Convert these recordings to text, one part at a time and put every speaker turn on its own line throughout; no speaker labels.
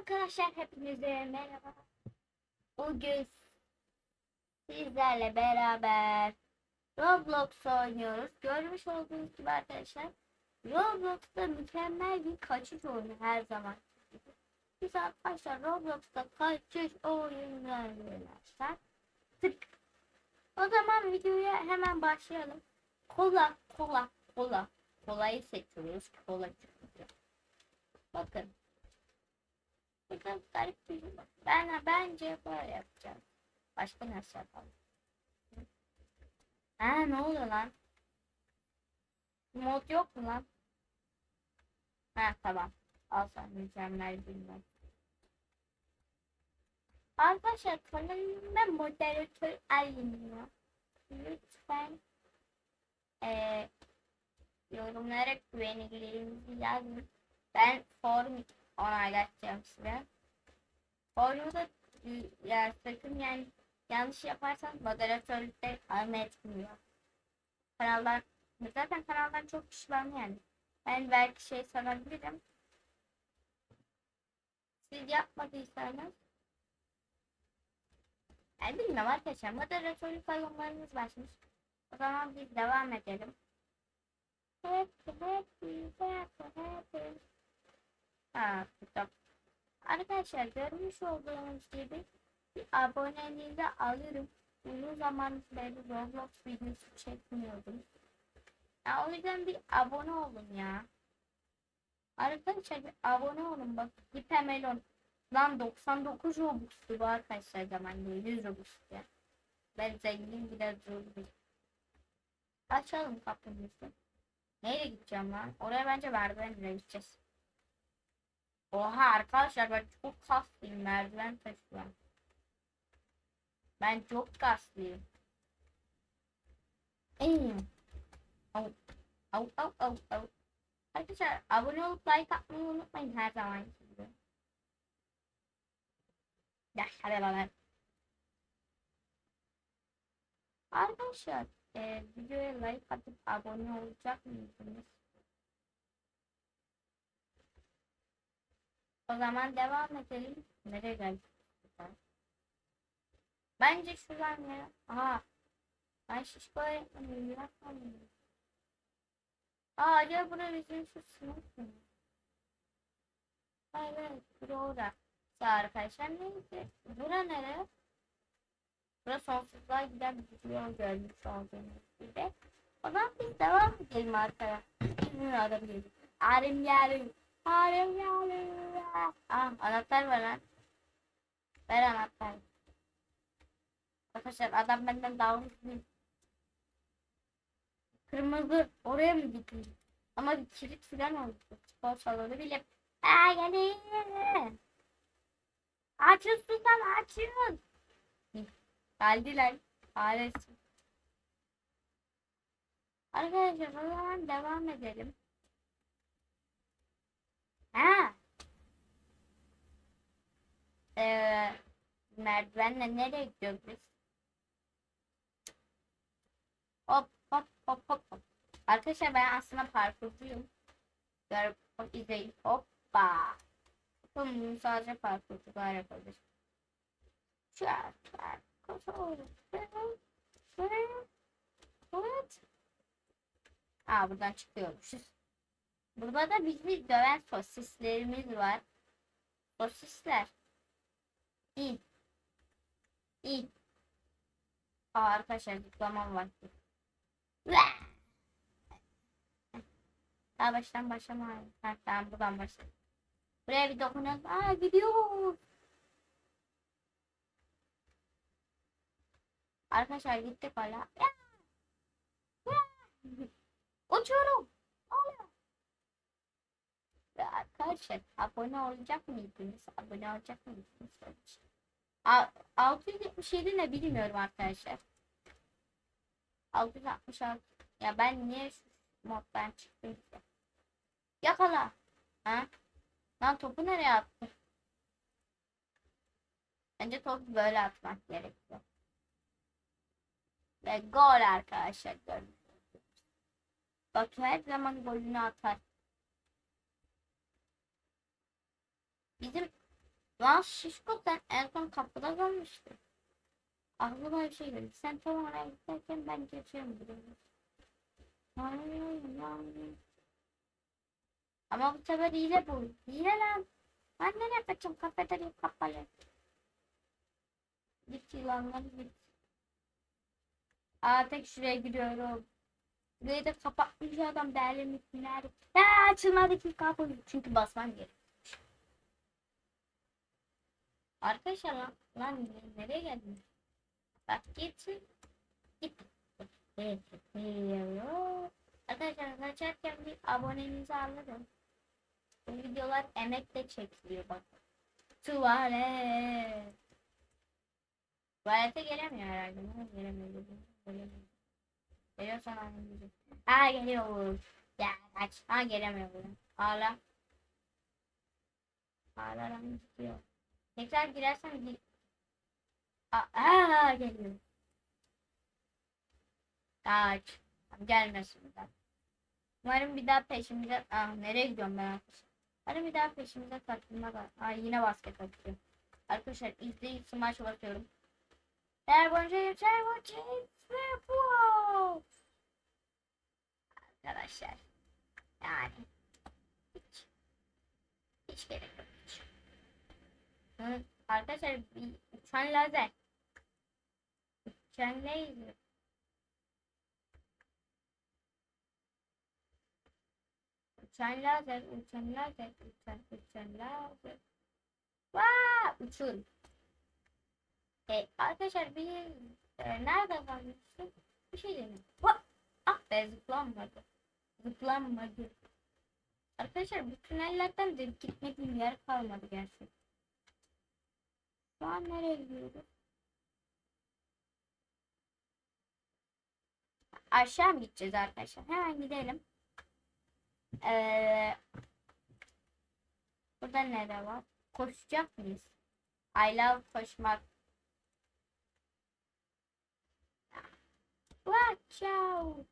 Arkadaşlar hepinize merhaba. Bugün sizlerle beraber Roblox oynuyoruz. Görmüş olduğunuz gibi arkadaşlar Roblox'ta mükemmel bir kaçış oyunu her zaman. Biz arkadaşlar Roblox'ta kaçış oyunları arkadaşlar. Tık. O zaman videoya hemen başlayalım. Kola, kola, kola. Kolayı seçiyoruz. Kola çıkıyor. Bakın. Burada garip şey var. Ben bence böyle yapacağız. Başka nasıl yapalım? Ha ne oluyor lan? Mod yok mu lan? Ha tamam. Al sen mükemmel bilmem. Arkadaşlar kanalımda moderatör alınıyor. Lütfen eee yorumlara güvenliklerinizi yazın. Ben forum onaylatacağım size. Forumda ya sakın yani yanlış yaparsan moderatörlükte alma etmiyor. Kanallar zaten kanaldan çok kişi var yani. Ben belki şey sanabilirim. Siz yapmadıysanız yani bilmiyorum arkadaşlar moderatörlük alımlarımız başmış. O zaman biz devam edelim. Happy, happy, happy, happy. Ha, kitap. Arkadaşlar görmüş olduğunuz gibi bir aboneliği alırım. Uzun zaman beri Roblox videosu çekmiyordum. Ya o yüzden bir abone olun ya. Arkadaşlar bir abone olun bak. Hipemelon. Lan 99 Robux'tu bu arkadaşlar zaman değil 100 Robux'tu ya. Ben zengin biraz zor bir. Açalım kapımızı. Neyle gideceğim lan? Oraya bence merdivenle gideceğiz. Oha arkadaşlar ben çok kaslıyım merdiven taşıyorum. Ben çok kaslıyım. İyiyim. Au au au au au. Arkadaşlar abone olup like atmayı unutmayın her zaman gibi. Ya hadi bana. Arkadaşlar e, videoya like atıp abone olacak mısınız? O zaman devam edelim. Nereye geldik? Bence şuradan ya. Aha. Ben şişko öğretmenim. Yapmadım. Aa acaba bura bizim şu sınıf mı? Hayır evet. Bura orada. Ya arkadaşlar neyse. Bura nere? Bura sonsuzluğa giden bir yol görmüş olduğunuz gibi. O zaman biz devam edelim arkaya. Bizim adam geliyor. Arim yarım. Yarım. Ah anahtar var lan. Ver anahtar. Arkadaşlar adam benden daha. Kırmızı oraya mı gitti? Ama bir kilit falan oldu. Spor salonu bile. Aa gelin. Açın susan açın. Geldiler. Ailesi. Arkadaşlar o zaman devam edelim. Ha. Ee, merdivenle nereye gidiyoruz biz? Hop hop hop hop hop. Arkadaşlar ben aslında parkurcuyum. Görüp hop, izleyin. Hoppa. Bunun sadece parkurcular yapabilir. Çar çar. Evet. Aa buradan çıkıyormuşuz. Burada da bizi döven sosislerimiz var. Sosisler. İn. İn. Aa arkadaşlar zıplamam vakti. Daha baştan başlamayalım. Ha, tamam buradan başlayalım. Buraya bir dokunalım. Aa gidiyor. Arkadaşlar gittik hala. Uçuyorum. Arkadaşlar abone olacak mıydınız? Abone olacak mıydınız? A 677 ne bilmiyorum arkadaşlar. 666. Ya ben niye şu moddan çıktım ki? Yakala. Ha? Lan topu nereye attı? Bence topu böyle atmak gerekiyor. Ve gol arkadaşlar gördünüz. Batu her zaman golünü atar. Bizim Lan şişko sen en son kapıda kalmıştın. Aklıma bir şey geldi. Sen tam oraya giderken ben geçiyorum buraya. Ay, ay, ay. Ama bu sefer hile bu. Hile lan. Ben nereye kaçayım? Kafeterya kapalı. Git yılanlar git. Aa tek şuraya giriyorum. Burayı da kapatmış adam değerli milyar. Ya açılmadı ki kapı. Çünkü basmam gerek. Arkadaşlar lan, lan nereye geldin? Bak gitsin. Git. Arkadaşlar kaçarken bir abonenizi alırım. Bu videolar emekle çekiliyor bak. Tuvalet. Tuvalete gelemiyor herhalde. Ne gelemiyor? Gelemiyor. Geliyorsan anlayacağım. Aa geliyor. Ya kaç. Ha gelemiyor. Hala. Hala lan gidiyor. Tekrar girersem gir. Aa, aa geliyor. Kaç. Gelmesin bir daha. Umarım bir daha peşimize... Ah nereye gidiyorum ben arkadaşlar? Umarım bir daha peşimize takılmaz. Ay yine basket atıyor. Arkadaşlar izleyip smash basıyorum. Servon James, Servon James ve bu. Arkadaşlar. Yani. Hiç. Hiç gerek yok. Arkadaşlar uçan lazer. Uçan lazer. Uçan lazer, uçan lazer, uçan, uçan lazer. Vaa, uçun. E, arkadaşlar bir e, nerede kalmıştık? Bir şey deniyorum. Vaa, ah be zıplanmadı. Zıplanmadı. Arkadaşlar bu tünellerden de gitmediğim yer kalmadı gerçekten. Şu an nereye gidiyoruz? Aşağı mı gideceğiz arkadaşlar? Hemen gidelim. Ee, burada ne de var? Koşacak mıyız? I love koşmak. Watch out.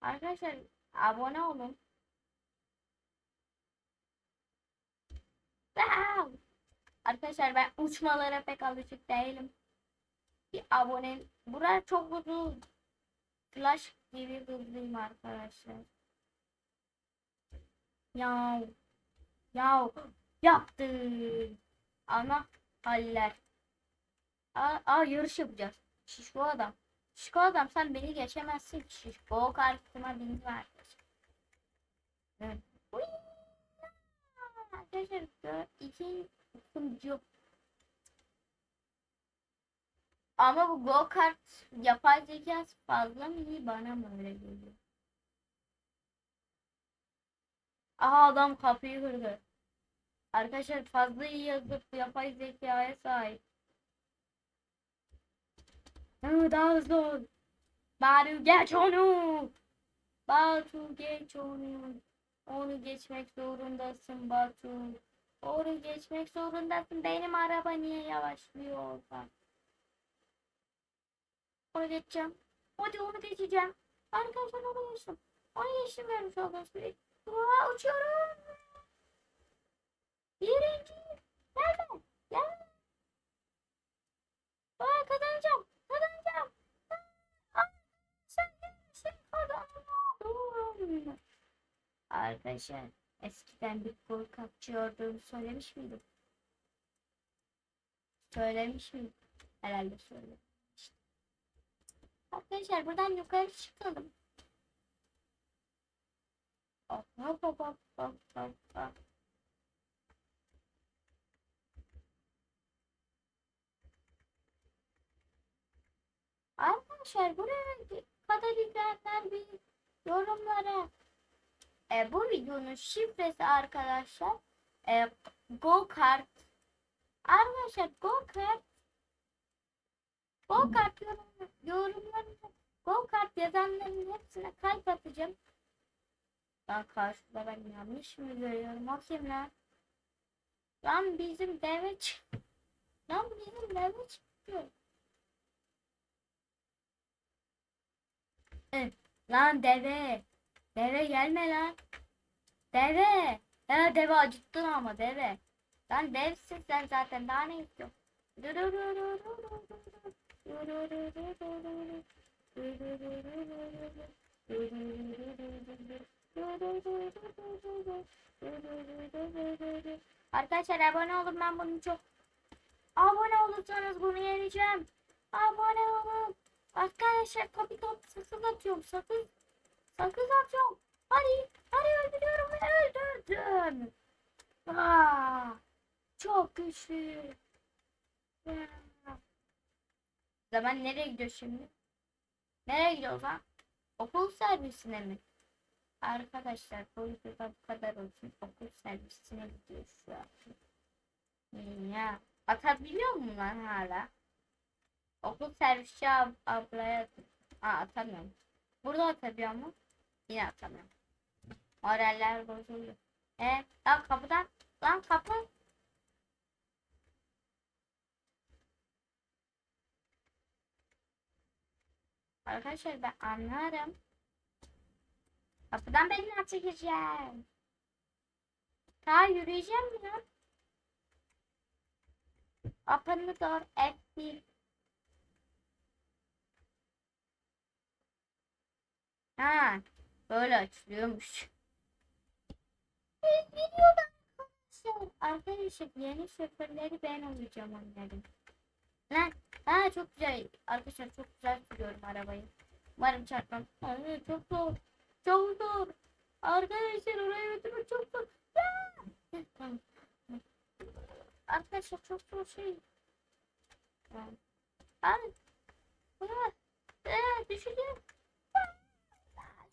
Arkadaşlar abone olun. Wow. Arkadaşlar ben uçmalara pek alışık değilim. Bir abone. Burası çok uzun. Flash gibi hızlıyım arkadaşlar. Yav. Yav. Yaptı. Ana haller. Aa, aa yarış yapacağız. Şişko adam. Şişko adam sen beni geçemezsin ki. Şişko karşıma bindi arkadaşlar. Evet. Arkadaşlar iki ikinci Ama bu go kart yapay zekası fazla mı iyi bana mı öyle geliyor? Aha adam kapıyı kırdı. Arkadaşlar fazla iyi yazıp yapay zekaya sahip. Daha hızlı ol. Batu geç onu. Batu geç onu. Onu geçmek zorundasın Batu. Onu geçmek zorundasın. Benim araba niye yavaşlıyor orada? Onu geçeceğim. Hadi onu geçeceğim. Arkadaşlar onu geçtim. Onu geçtim vermiş gibi. Aa, uçuyorum. Birinci. Gelme. Gelme. Aa, kazanacağım. Kazanacağım. Aa, sen gelmişsin. Kazandım. Arkadaşlar eskiden bir korkakçı olduğumu söylemiş miydim? Söylemiş miydim? Herhalde söyledim. Arkadaşlar buradan yukarı çıkalım. Hop hop hop hop hop hop hop. Arkadaşlar buraya kadar izleyenler bir yorumlara e, bu videonun şifresi arkadaşlar e, go kart arkadaşlar go kart go kart yorum, yorumlarında go kart yazanların hepsine kalp atacağım. Lan karşıda ben yanlış mı görüyorum? Kim lan? Lan bizim deve Lan bizim deve çıkıyor. Evet. Lan deve. Deve gelme lan. Deve. Ya deve acıttın ama deve. Lan devsin sen zaten daha ne istiyorsun? Arkadaşlar abone olun ben bunu çok abone olursanız bunu yeneceğim. Abone olun. Arkadaşlar kapı top sakız atıyorum sakız. Sakız atıyorum. Hadi hadi öldürüyorum öldürdüm. Aa, çok güçlü. Ya. Zaman nereye gidiyor şimdi? Nereye gidiyor lan? Okul servisine mi? Arkadaşlar bu videoda bu kadar olsun. Okul servisine gidiyor şu an. Ya atabiliyor mu lan hala? Okul servisçi ab ablaya Aa, atamıyorum. Burada atabiliyor mu? Yine atamıyorum. Moraller bozuluyor. E, lan kapıdan. Lan kapı. Arkadaşlar ben anlarım. Kapıdan ben nasıl gireceğim? Ta yürüyeceğim mi lan? Open the door F1. Ha, böyle açılıyormuş. Gidiyoruz arkadaşlar. Arkadaşlar yeni şoförleri ben olacağım onların. Lan, ha çok güzel. Arkadaşlar çok güzel sürüyorum arabayı. Umarım çarpmam. Ay, çok zor. Çok zor. Arkadaşlar oraya götürmek çok zor. Tamam. Arkadaşlar çok zor şey. Abi. Bunu ee, düşeceğim.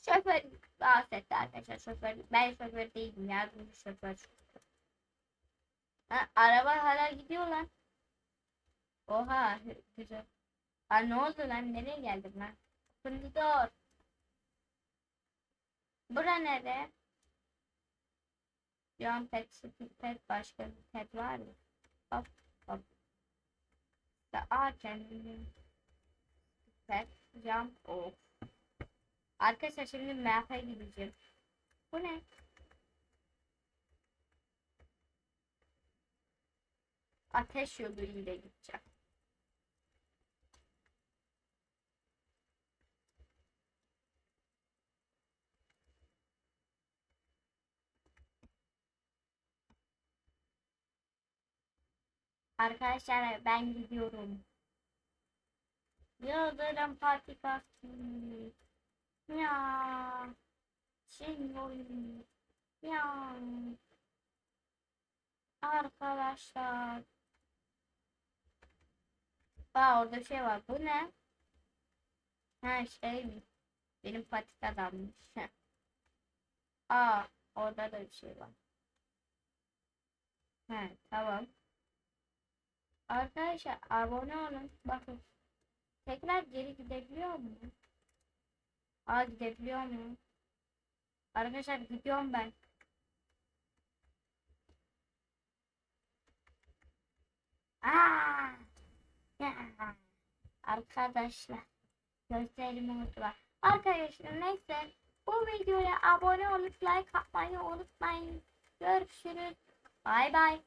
Şoför bahsetti arkadaşlar. Şoför. Ben şoför değilim. Yardımcı şoför. Ha, araba hala gidiyor lan. Oha güzel. Aa, ne oldu lan? Nereye geldim lan? Şimdi dur. Bura nere? John Pet, Pet başka bir pet var mı? Hop hop. Da aa kendini. Pet, jump off. Arkadaşlar şimdi map'e gideceğim. Bu ne? Ateş yolu ile gideceğim. Arkadaşlar ben gidiyorum. Yıldırım patikası. Ya. Oyun. Ya. Arkadaşlar. Aa orada şey var. Bu ne? Ha şey mi? Benim patik adammış. Aa orada da bir şey var. He tamam. Arkadaşlar abone olun. Bakın. Tekrar geri gidebiliyor mu? Aa gidebiliyor mu? Arkadaşlar gidiyorum ben. Aa! Ya. Arkadaşlar. Gözlerimi unuttular. Arkadaşlar neyse. Bu videoya abone olup like atmayı unutmayın. Görüşürüz. Bay bay.